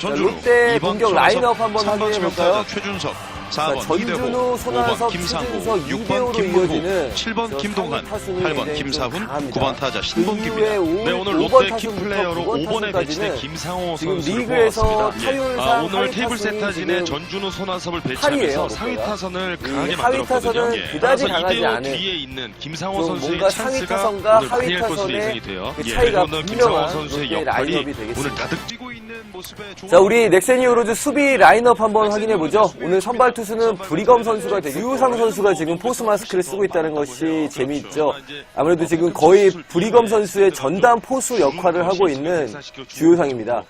전준우, 롯데 2번 공격 라인업 한번 3번 확인해 볼까요? 최준석, 자, 4번 전준우, 이대호, 손아섭, 5번 김상우, 최준석, 6번 이대호로 김문호, 이어지는 7번 저 김동환, 타순이 8번 굉장히 김사훈, 좀 강합니다. 9번 타자 그. 이후에 오- 네, 오늘 5번 롯데 타순부터 키플레이어로 9번 5번에 타순까지는 배치된 김상호 지금 선수를 리그에서 뽑았습니다. 타율상 아, 오늘 하위 테이블 타순이 세타진의 지금 전준우 손아섭을 팔이에요, 배치하면서. 상위 타선을 이 강하게 하위 만들었거든요. 타선은 예. 그다지 강하지 이대호 않은 뒤에 있는 김상호 좀 선수의 뭔가 상위 찬스가 타선과 오늘 하위 많이 할 것으로 타선의 예상이 돼요. 그 예, 차이가 오늘 김상호 분명한 선수의 롯데 역할이 라인업이 오늘 되겠습니다. 가득 뛰고 있는 모습에 자, 우리 넥센 히어로즈 수비 라인업 한번 확인해 보죠. 오늘 선발 투수는 브리검 선수가 되고 유상 선수가 지금 포스 마스크를 쓰고 있다는 것이 재미있죠. 아무래도 지금 거의 브리검 선수의 전담 포수 역할을 하고 있는 주요상입니다.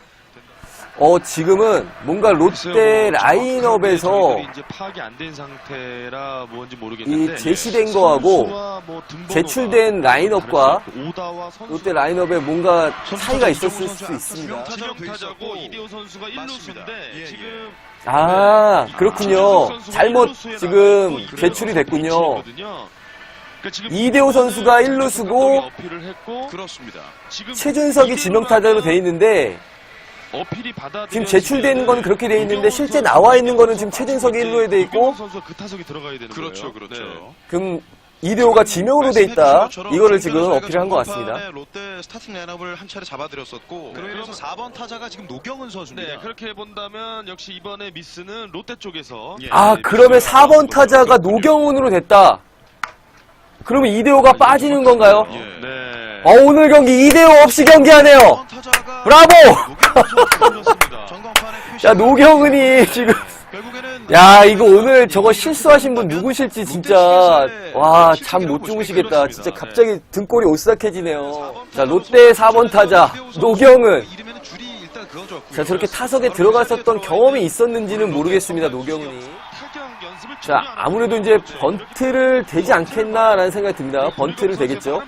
어, 지금은 뭔가 롯데 라인업에서 이제 파악이 안 된 상태라 뭔지 모르겠는데 이 제시된 거하고 뭐 제출된 라인업과 롯데 라인업에 뭔가 차이가 있었을 수 있습니다. 지명 돼 타자고 있었고. 이대호 선수가 맞습니다. 1루수인데 예, 예. 지금 아, 그렇군요. 잘못 지금. 제출이 됐군요. 그러니까 이대호 선수가 1루수고 어필을 했고 그렇습니다. 지금 최준석이 지명타자로 돼 있는데 어필이 받아 지금 제출되는 건 그렇게 돼 있는데 실제 나와 있는 거는 지금 최준석이 1루에 돼 있고 선수 그 타석이 들어가야 되는 그렇죠, 거예요. 그렇죠. 네. 그럼 이대호가 지명으로 돼 있다. 이거를 지금 어필한 것 같습니다. 롯데 스타팅 라인업을 한 차례 잡아드렸었고 네, 그래서 그럼- 4번 타자가 지금 노경은 선수입니다. 네, 그렇게 본다면 역시 이번에 미스는 롯데 쪽에서 예. 아, 그러면 4번 타자가 노경훈으로 됐다. 그러면 이대호가 빠지는 건가요? 예. 네. 어, 오늘 경기 이대호 없이 경기하네요. 4번 타자가 브라보! 야, 노경훈이 지금 야, 이거 오늘 저거 실수하신 분 누구실지 진짜 와, 잠 못 주무시겠다. 진짜 갑자기 등골이 오싹해지네요. 자, 롯데 4번 타자 노경은. 자, 저렇게 타석에 들어갔었던 경험이 있었는지는 모르겠습니다. 노경은이. 자, 아무래도 이제. 번트를 되지 않겠나라는 생각이 듭니다. 번트를 되겠죠.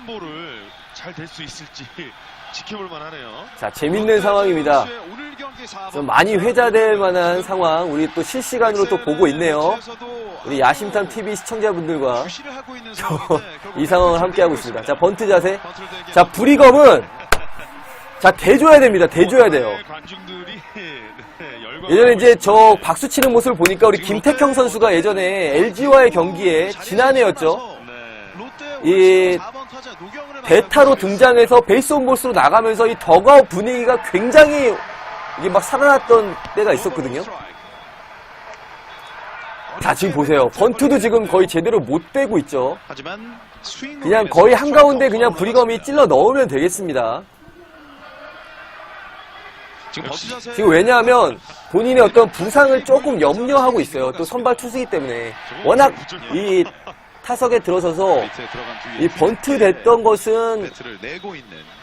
잘 될 수 있을지 지켜볼 만하네요. 자, 재밌는 상황입니다. 오늘 경기 4번 좀 많이 회자될 만한 상황 우리 또 실시간으로 또 보고 있네요. 우리 야심탐 TV 시청자분들과 하고 있는 이 상황을 함께 하고 있습니다. 자, 번트 자세. 자, 브리검은 자, 대줘야 됩니다. 대줘야 돼요. 관중들이 네. 예전에 이제 저 박수 치는 모습을 보니까 우리 김택형 선수가 예전에 LG와의 경기에 지난해였죠. 네. 이 대타로 등장해서 베이스 온 보스로 나가면서 이 더가웃 분위기가 굉장히 이게 막 살아났던 때가 있었거든요. 자, 지금 보세요. 번트도 지금 거의 제대로 못 빼고 있죠. 그냥 거의 한가운데 그냥 브리검이 찔러 넣으면 되겠습니다. 지금 왜냐하면 본인의 어떤 부상을 조금 염려하고 있어요. 또 선발 투수이기 때문에. 워낙 이 타석에 들어서서 뒤에 이 번트 됐던 것은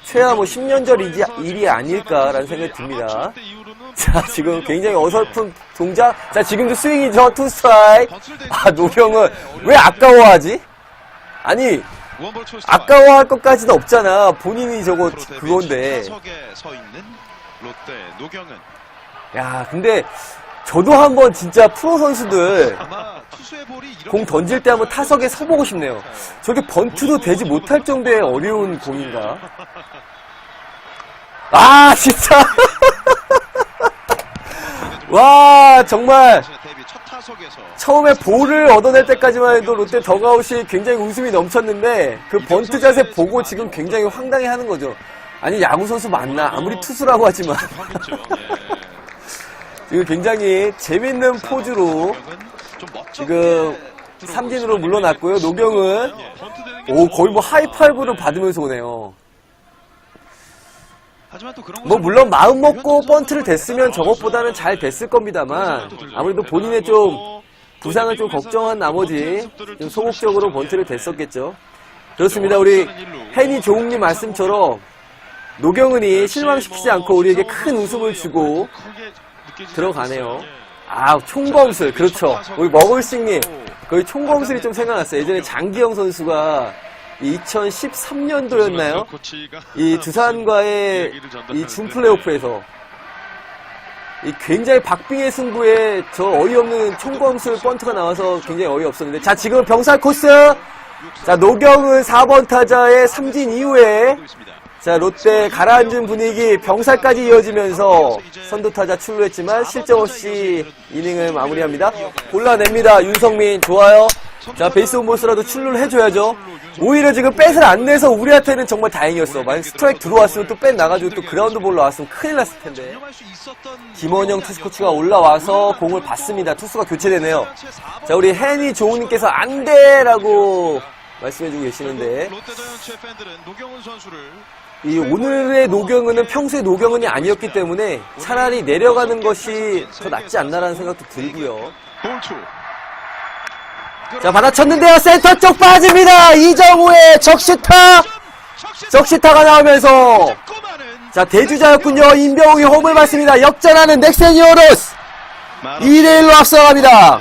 최하 뭐 10년 전 일이, 일이 아닐까라는 생각이 듭니다. 자, 지금 굉장히 어설픈 동작. 자, 지금도 스윙이죠. 투 스트라이크. 아, 노경은 왜 아까워하지? 아니. 아까워할 것까지는 없잖아. 본인이 저거 그건데. 야, 근데 저도 한번 진짜 프로 선수들 공 던질 때 한번 타석에 서보고 싶네요. 저게 번트도 되지 못할 정도의 어려운 공인가? 아, 진짜. 와, 정말 처음에 볼을 얻어낼 때까지만 해도 롯데 더가웃이 굉장히 웃음이 넘쳤는데 그 번트 자세 보고 지금 굉장히 황당해 하는 거죠. 아니, 야구 선수 맞나? 아무리 투수라고 하지만. 지금 굉장히 재밌는 포즈로 지금 삼진으로. 물러났고요. 노경은 오 거의 뭐. 하이파이브를 받으면서 오네요. 뭐 물론 마음 먹고 번트를 됐으면 저것보다는 잘 됐을 겁니다만 아무래도 본인의 좀 부상을 좀 걱정한 나머지 좀 소극적으로 번트를 됐었겠죠. 그렇습니다. 우리 혜니 조웅님 말씀처럼 노경은이 실망시키지 않고 우리에게 큰 웃음을 주고 들어가네요. 아 총검술. 그렇죠. 우리 먹을식님. 거의 총검술이 좀 생각났어요. 예전에 장기영 선수가 2013년도였나요? 이 두산과의 이 준 플레이오프에서. 이 굉장히 박빙의 승부에 저 어이없는 총검술 번트가 나와서 굉장히 어이없었는데. 자 지금 병살 코스. 자 노경은 4번 타자의 삼진 이후에 자, 롯데 가라앉은 분위기 병살까지 이어지면서 선두타자 출루했지만 실점 없이 이닝을 마무리합니다. 골라냅니다. 윤성민 좋아요. 자, 베이스 온볼스라도 출루를 해줘야죠. 오히려 지금 뺏을 안 내서 우리한테는 정말 다행이었어. 만약 스트라이크 들어왔으면 또 뺏 나가지고 또 그라운드 볼로 왔으면 큰일 났을 텐데. 김원영 투수 코치가 올라와서 공을 받습니다. 투수가 교체되네요. 자, 우리 헨이 조우님께서 안 돼라고 말씀해주고 계시는데. 롯데 자이언츠의 팬들은 노경은 선수를 이 오늘의 노경은은 평소의 노경은이 아니었기 때문에 차라리 내려가는 것이 더 낫지 않나라는 생각도 들고요. 자, 받아쳤는데요. 센터 쪽 빠집니다. 이정우의 적시타! 적시타가 나오면서 자, 대주자였군요. 임병욱이 홈을 받습니다. 역전하는 넥센 히어로스! 2대1로 앞서갑니다.